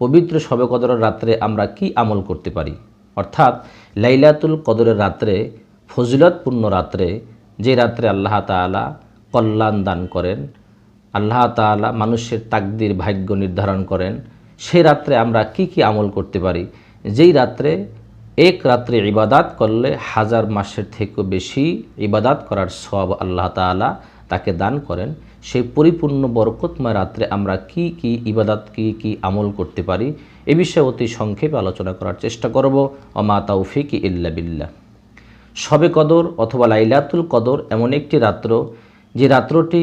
পবিত্র শবে কদরের রাত্রে আমরা কি আমল করতে পারি? অর্থাৎ লাইলাতুল কদরের রাত্রে, ফজিলতপূর্ণ রাত্রে, যে রাত্রে আল্লাহ তাআলা কল্যাণ দান করেন, আল্লাহ তাআলা মানুষের তাকদির ভাগ্য নির্ধারণ করেন, সে রাত্রে আমরা কি কি আমল করতে পারি? যেই রাত্রে, এক রাত্রে ইবাদাত করলে হাজার মাসের থেকেও বেশি ইবাদাত করার সব আল্লাহ তাআলা তাকে দান করেন, সেই পরিপূর্ণ বরকতময় রাত্রে আমরা কি কি ইবাদাত, কি কি আমল করতে পারি? এ বিষয়ে অতি সংক্ষেপে আলোচনা করার চেষ্টা করব। অমা তাউফিক ইল্লা বিল্লাহ। শবে কদর অথবা লাইলাতুল কদর এমন একটি রাত্র, যে রাত্রটি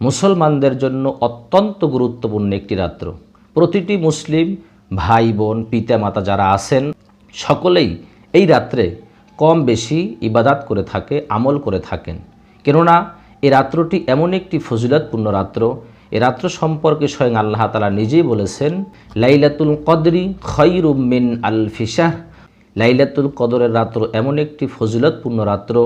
মুসলমানদের জন্য অত্যন্ত গুরুত্বপূর্ণ একটি রাত্র। প্রতিটি মুসলিম, ভাই, বোন পিতা মাতা যারা আছেন, সকলেই এই রাত্রে কম বেশি ইবাদাত করে থাকে, আমল করে থাকেন। কেননা এই রাত্রটি এমন একটি ফজিলতপূর্ণ রাত্র। এ রাত্র সম্পর্কে স্বয়ং আল্লাহ তালা নিজেই বলেছেন, লাইলাতুল কদরি খৈরুম মিন আল ফিসাহ লাইলাতুল কদরের রাত্র এমন একটি ফজিলতপূর্ণ রাত্র,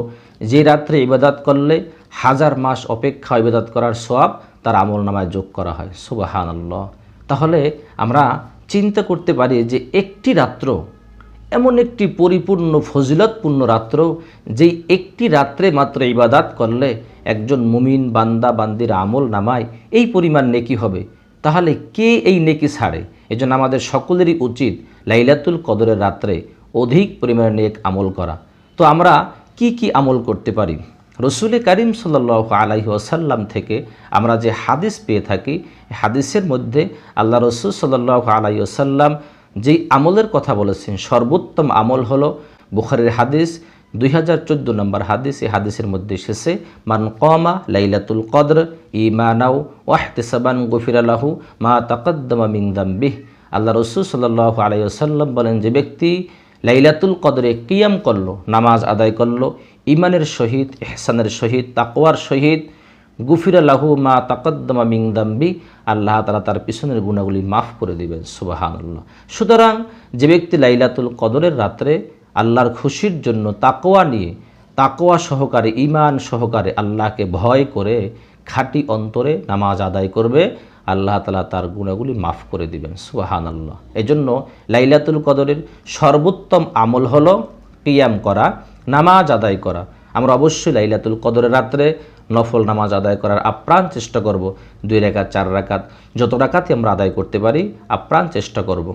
যে রাত্রে ইবাদাত করলে হাজার মাস অপেক্ষা ইবাদাত করার সওয়াব তার আমল নামায় যোগ করা হয়। সুবাহান আল্লাহ তাহলে আমরা চিন্তা করতে পারি যে একটি রাত্র এমন একটি পরিপূর্ণ ফজিলতপূর্ণ রাত্র, যেই একটি রাত্রে মাত্র ইবাদাত করলে একজন মুমিন বান্দা, বান্দির আমল নামায়, এই পরিমাণ নেকি হবে। তাহলে কে এই নেকি ছাড়ে? এজন্য আমাদের সকলেরই উচিত লাইলাতুল কদরের রাত্রে অধিক পরিমাণে নেক আমল করা। তো আমরা কি কি আমল করতে পারি? রসুল করিম সাল্লাহ আলাহি আসাল্লাম থেকে আমরা যে হাদিস পেয়ে থাকি, হাদিসের মধ্যে আল্লাহ রসুল সাল্লাহ আলাহি আসাল্লাম যেই আমলের কথা বলেছেন, সর্বোত্তম আমল হলো বুখারের হাদিস, দুই হাজার চোদ্দ নম্বর হাদিস। এই হাদিসের মধ্যে এসেছে, মান কমা লাইলাতুল কদর ইমানাউ ওয়াহতেসাবান গফির আলাহু মা তাকদ্দমা মিংদাম্বিহ আল্লাহ রসুল সাল্লাহ আলাইসাল্লাম বলেন, যে ব্যক্তি লাইলাতুল কদরে কিয়াম করল, নামাজ আদায় করল ইমানের সহিত এহসানের সহিত, তাকওয়ার সহিত গুফিরা লাহু মা তাকদ্দমা মিংদাম্বি আল্লাহ তালা তার পিছনের গুণাগুলি মাফ করে দিবেন সুবাহান আল্লাহ সুতরাং যে ব্যক্তি লাইলাতুল কদরের রাত্রে আল্লাহর খুশির জন্য তাকোয়া নিয়ে তাকোয়া সহকারে ইমান সহকারে আল্লাহকে ভয় করে খাঁটি অন্তরে নামাজ আদায় করবে, আল্লাহ তালা তার গুণাগুলি মাফ করে দিবেন সুবাহান আল্লাহ এজন্য লাইলাতুল কদরের সর্বোত্তম আমল হল কিয়াম করা, নামাজ আদায় করা। আমরা অবশ্যই লাইলাতুল কদরের রাত্রে নফল নামাজ আদায় করার আপ্রাণ চেষ্টা করব। দুই রেখাত, চার রাকাত যত রাকাতই আমরা আদায় করতে পারি, আপ্রাণ চেষ্টা করব।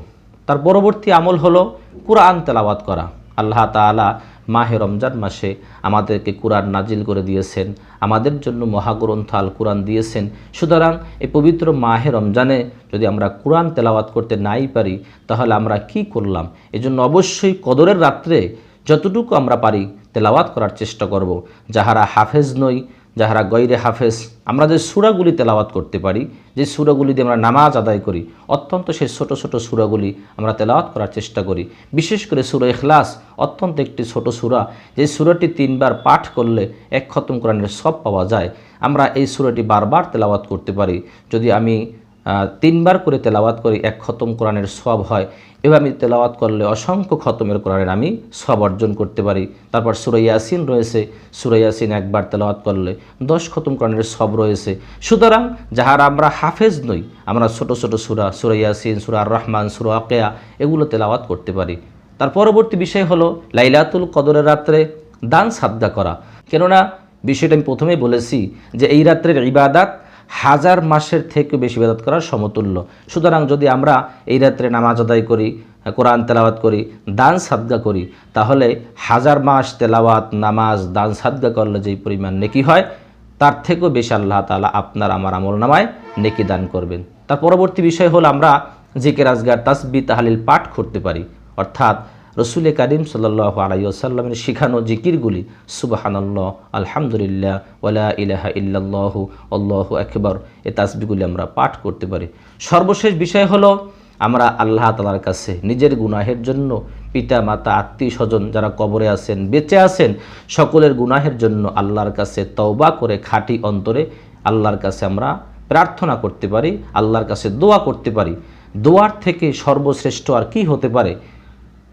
তার পরবর্তী আমল হলো কোরআন তেলাওয়াত করা। আল্লাহ তালা মাহে রমজান মাসে আমাদেরকে কোরআন নাজিল করে দিয়েছেন। আমাদের জন্য মহাগ্রন্থ আল কোরআন দিয়েছেন। সুতরাং এই পবিত্র মাহে রমজানে যদি আমরা কোরআন তেলাওয়াত করতে নাই পারি, তাহলে আমরা কি করলাম? এজন্য অবশ্যই কদরের রাত্রে যতটুকু আমরা পারি তেলাওয়াত করার চেষ্টা করব। যাহারা হাফেজ নই যাহারা গৈরে হাফেজ, আমরা যে সুরাগুলি তেলাওয়াত করতে পারি, যে সুরাগুলি দিয়ে আমরা নামাজ আদায় করি, অত্যন্ত সেই ছোট ছোট সুরাগুলি আমরা তেলাওয়াত করার চেষ্টা করি। বিশেষ করে সুরা এখলাস অত্যন্ত একটি ছোট সুরা, যে সুরাটি তিনবার পাঠ করলে এক খতম কোরআনের সব পাওয়া যায়। আমরা এই সুরাটি বারবার তেলাওয়াত করতে পারি। যদি আমি তিনবার করে তেলাওয়াত করি, এক খতম কোরআনের সব হয়। এভাবে আমি তেলাওয়াত করলে অসংখ্য খতমের কোরআনের আমি সব অর্জন করতে পারি। তারপর সুরাইয়াসিন রয়েছে সুরাইয়াসিন একবার তেলাওয়াত করলে দশ খতম কোরআনের সব রয়েছে। সুতরাং যাহারা আমরা হাফেজ নই, আমরা ছোট ছোট সুরা সুরাইয়াসিন সুরা রহমান সুরা আকেয়া, এগুলো তেলাওয়াত করতে পারি। তার পরবর্তী বিষয় হলো লাইলাতুল কদরের রাত্রে দান সাদ্দা করা। কেননা, বিষয়টা আমি প্রথমেই বলেছি যে এই রাত্রের ইবাদাত হাজার মাসের থেকে বেশি বেদাত করার সমতুল্য। সুতরাং যদি আমরা এই রাত্রে নামাজ আদায় করি, কোরআন তেলাওয়াত করি, দান সাদগা করি, তাহলে হাজার মাস তেলাওয়াত, নামাজ, দান সাদগা করলে যেই পরিমাণ নেকি হয়, তার থেকেও বেশি আল্লাহ তালা আপনার আমার আমল নামায় নেকি দান করবেন। তার পরবর্তী বিষয় হল আমরা জিকের, আজগার তাসবি তাহালিল পাঠ করতে পারি। অর্থাৎ রসুল করিম সাল্লাহ আলাইসাল্লামের শিখানো জিকিরগুলি, সুবাহানাল্লাহ, আলহামদুলিল্লাহ ওলা ইলাহা ইল্লাল্লাহ, আল্লাহ একবার এ তাসবিগুলি আমরা পাঠ করতে পারি। সর্বশেষ বিষয় হলো, আমরা আল্লাহ তালার কাছে নিজের গুনাহের জন্য পিতা, মাতা, আত্মীয় স্বজন যারা কবরে আছেন, বেঁচে আছেন, সকলের গুনাহের জন্য আল্লাহর কাছে তওবা করে খাঁটি অন্তরে আল্লাহর কাছে আমরা প্রার্থনা করতে পারি, আল্লাহর কাছে দোয়া করতে পারি। দোয়ার থেকে সর্বশ্রেষ্ঠ আর কি হতে পারে?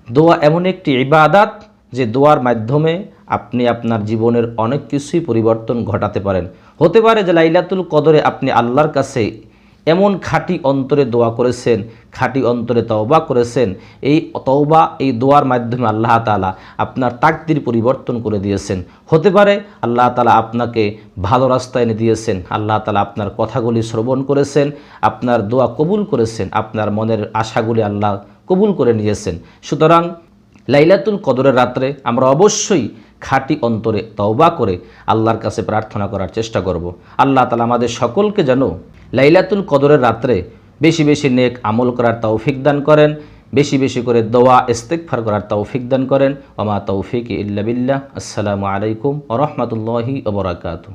দোয়া এমন একটি ইবাদাত যে দোয়ার মাধ্যমে আপনি আপনার জীবনের অনেক কিছুই পরিবর্তন ঘটাতে পারেন। হতে পারে যে লাইলাতুল কদরে আপনি আল্লাহর কাছে এমন খাঁটি অন্তরে দোয়া করেছেন, খাঁটি অন্তরে তওবা করেছেন, এই তওবা, এই দোয়ার মাধ্যমে আল্লাহ তালা আপনার তাকদির পরিবর্তন করে দিয়েছেন। হতে পারে আল্লাহ তালা আপনাকে ভালো রাস্তায় এনে দিয়েছেন, আল্লাহ তালা আপনার কথাগুলি শ্রবণ করেছেন, আপনার দোয়া কবুল করেছেন, আপনার মনের আশাগুলি আল্লাহ কবুল করে নিয়েছেন। সুতরাং লাইলাতুল কদরের রাত্রে আমরা অবশ্যই খাঁটি অন্তরে তওবা করে আল্লাহর কাছে প্রার্থনা করার চেষ্টা করব। আল্লাহ তালা আমাদের সকলকে যেন লাইলাতুল কদরের রাত্রে বেশি বেশি নেক আমল করার তৌফিক দান করেন, বেশি বেশি করে দোয়া ইস্তেকফার করার তৌফিক দান করেন। ওমা তৌফিক ইল্লা বিল্লাহ। আসসালামু আলাইকুম ও রহমতুল্লাহি ওবরাকাতু